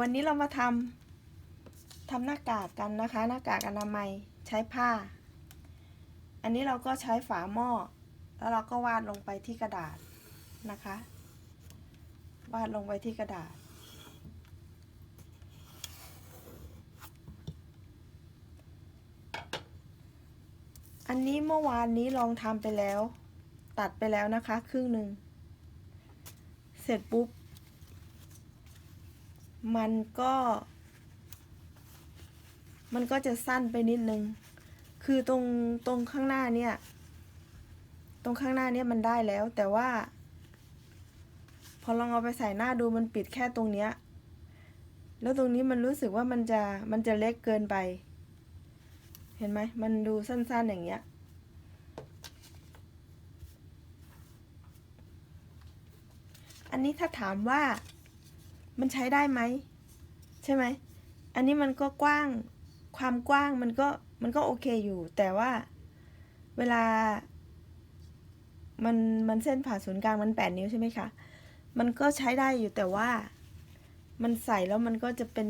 วันนี้เรามาทำทำหน้ากากกันนะคะ หน้ากากอนามัยใช้ผ้า อันนี้เราก็ใช้ฝาหม้อ แล้วเราก็วาดลงไปที่กระดาษนะคะ วาดลงไปที่กระดาษ อันนี้เมื่อวานนี้ลองทำไปแล้ว ตัดไปแล้วนะคะ ครึ่งหนึ่ง เสร็จปุ๊บ มันก็ มันก็จะสั้นไปนิดนึง คือตรงตรงข้างหน้าเนี่ย ตรงข้างหน้าเนี่ยมันได้แล้ว แต่ว่า พอลองเอาไปใส่หน้าดูมันปิดแค่ตรงเนี้ย แล้วตรงนี้มันรู้สึกว่ามันจะมันจะเล็กเกินไป เห็นไหม มันดูสั้นๆอย่างเงี้ยอันนี้ถ้าถามว่า มันใช้ได้ไหมใช่ไหม อันนี้มันก็กว้างความกว้างมันก็มันก็โอเคอยู่ แต่ว่าเวลา มันมันเส้นผ่าศูนย์กลางมันแปดนิ้วใช่ไหมคะ มันก็ใช้ได้อยู่แต่ว่ามันใส่แล้วมันก็จะเป็น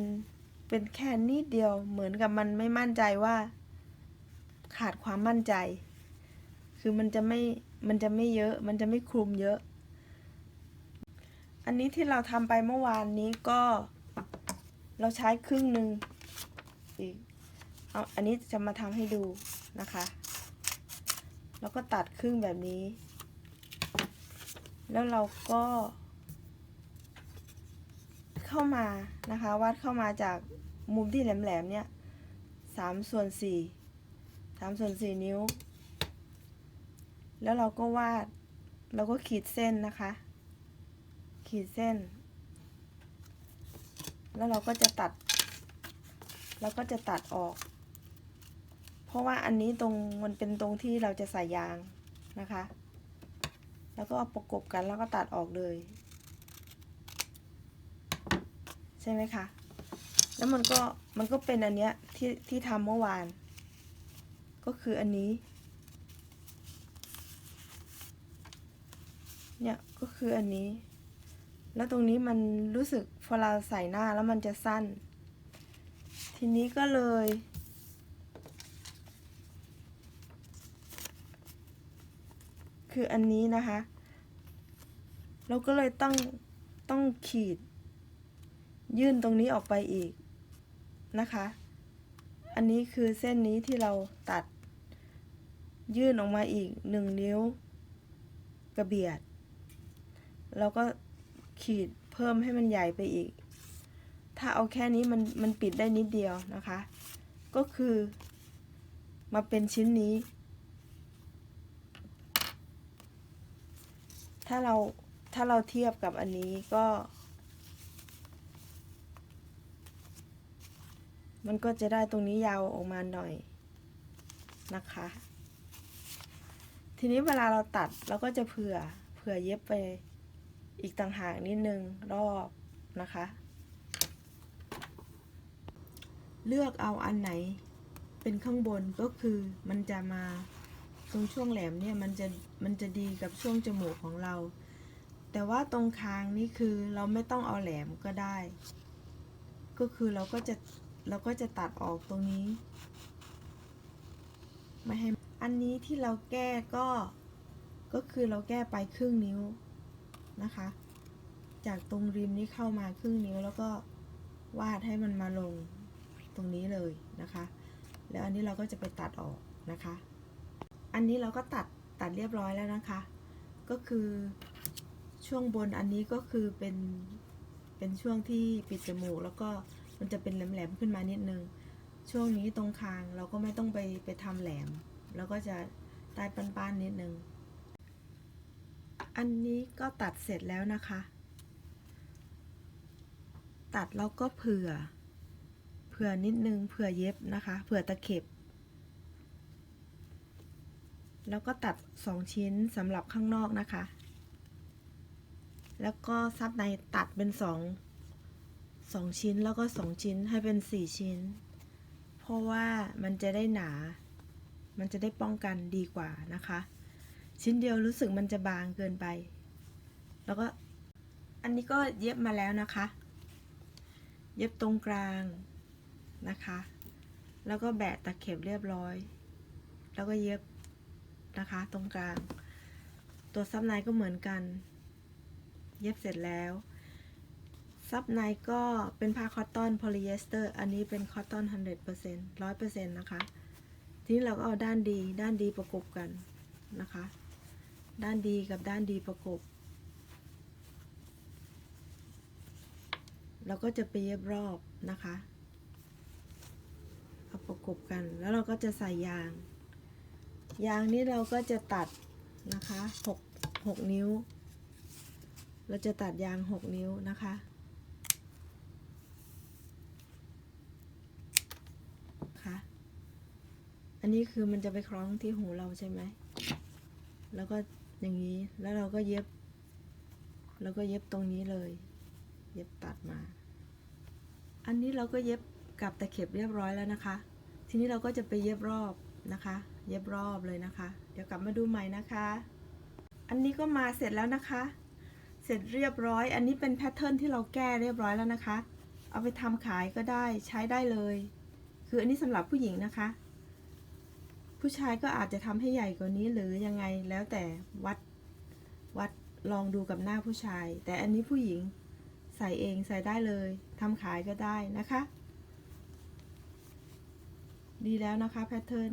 เป็นแค่นิดเดียวเหมือนกับมันไม่มั่นใจว่า ขาดความมั่นใจ คือมันจะไม่มันจะไม่เยอะ มันจะไม่คลุมเยอะ อันนี้ที่เราทำไปเมื่อวานนี้ก็ เราใช้ครึ่งหนึ่งอีกเอาอันนี้จะมาทำให้ดูนะคะ แล้วก็ตัดครึ่งแบบนี้ แล้วเราก็ เข้ามานะคะ วัดเข้ามาจากมุมที่แหลมๆเนี่ยสามส่วนสี่สามส่วนสี่นิ้ว แล้วเราก็วาด เราก็ขีดเส้นนะคะ ขีดเส้น แล้วเราก็จะตัด เราก็จะตัดออก เพราะว่าอันนี้ตรงมันเป็นตรงที่เราจะใส่ยางนะคะ แล้วก็เอาประกบกันแล้วก็ตัดออกเลย ใช่ไหมคะ แล้วมันก็มันก็เป็นอันเนี้ยที่ที่ทำเมื่อวาน ก็คืออันนี้เนี่ยก็คืออันนี้ แล้วตรงนี้มันรู้สึกพอเราใส่หน้าแล้วมันจะสั้น ทีนี้ก็เลย คืออันนี้นะคะ เราก็เลยต้องต้องขีด ยื่นตรงนี้ออกไปอีกนะคะ อันนี้คือเส้นนี้ที่เราตัด ยื่นออกมาอีกหนึ่งนิ้วกระเบียด แล้วก็ ขีดเพิ่มให้มันใหญ่ไปอีก ถ้าเอาแค่นี้มันมันปิดได้นิดเดียวนะคะ ก็คือมาเป็นชิ้นนี้ ถ้าเราถ้าเราเทียบกับอันนี้ก็ มันก็จะได้ตรงนี้ยาวออกมาหน่อยนะคะ ทีนี้เวลาเราตัดเราก็จะเผื่อเผื่อเย็บไป อีกต่างหากนิดนึงรอบนะคะ เลือกเอาอันไหนเป็นข้างบนก็คือมันจะมาตรงช่วงแหลมเนี่ยมันจะมันจะดีกับช่วงจมูกของเรา แต่ว่าตรงคางนี่คือเราไม่ต้องเอาแหลมก็ได้ ก็คือเราก็จะเราก็จะตัดออกตรงนี้ไม่ให้อันนี้ที่เราแก้ก็ก็คือเราแก้ไปครึ่งนิ้ว นะคะ จากตรงริมนี้เข้ามาครึ่งนิ้วแล้วก็วาดให้มันมาลงตรงนี้เลยนะคะ แล้วอันนี้เราก็จะไปตัดออกนะคะ อันนี้เราก็ตัดตัดเรียบร้อยแล้วนะคะ ก็คือช่วงบนอันนี้ก็คือเป็นเป็นช่วงที่ปิดจมูกแล้วก็มันจะเป็นแหลมๆขึ้นมานิดนึง ช่วงนี้ตรงคางเราก็ไม่ต้องไปไปทำแหลม แล้วก็จะได้ป้านๆนิดนึง อันนี้ก็ตัดเสร็จแล้วนะคะ ตัดแล้วก็เผื่อ เผื่อนิดนึง เผื่อเย็บนะคะ เผื่อตะเข็บ แล้วก็ตัดสองชิ้นสำหรับข้างนอกนะคะ แล้วก็ซับในตัดเป็นสองสองชิ้นแล้วก็สองชิ้นให้เป็นสี่ชิ้น เพราะว่ามันจะได้หนา มันจะได้ป้องกันดีกว่านะคะ ชิ้นเดียวรู้สึกมันจะบางเกินไป แล้วก็อันนี้ก็เย็บมาแล้วนะคะ เย็บตรงกลางนะคะ แล้วก็แบะตะเข็บเรียบร้อย แล้วก็เย็บนะคะตรงกลาง ตัวซับในก็เหมือนกัน เย็บเสร็จแล้ว ซับในก็เป็นผ้าคอตตอนโพลีเอสเตอร์ อันนี้เป็นคอตตอน 100% 100%นะคะ ทีนี้เราก็เอาด้านดีด้านดีประกบกันนะคะ ด้านดีกับด้านดีประกบ เราก็จะไปเย็บรอบนะคะเอาประกบกันแล้วเราก็จะใส่ยาง ยางนี้เราก็จะตัดนะคะหกหกนิ้ว เราจะตัดยางหกนิ้วนะคะค่ะอันนี้คือมันจะไปคล้องที่หูเราใช่ไหม แล้วก็ อย่างนี้แล้วเราก็เย็บ แล้วก็เย็บตรงนี้เลย เย็บตัดมา อันนี้เราก็เย็บกับตะเข็บเรียบร้อยแล้วนะคะ ทีนี้เราก็จะไปเย็บรอบนะคะ เย็บรอบเลยนะคะ เดี๋ยวกลับมาดูใหม่นะคะ อันนี้ก็มาเสร็จแล้วนะคะ เสร็จเรียบร้อย อันนี้เป็นแพทเทิร์นที่เราแก้เรียบร้อยแล้วนะคะ เอาไปทำขายก็ได้ใช้ได้เลย คืออันนี้สำหรับผู้หญิงนะคะ ผู้ชายก็อาจจะทำให้ใหญ่กว่านี้หรือยังไงแล้วแต่วัดวัดลองดูกับหน้าผู้ชาย แต่อันนี้ผู้หญิงใส่เองใส่ได้เลยทำขายก็ได้นะคะ ดีแล้วนะคะแพทเทิร์น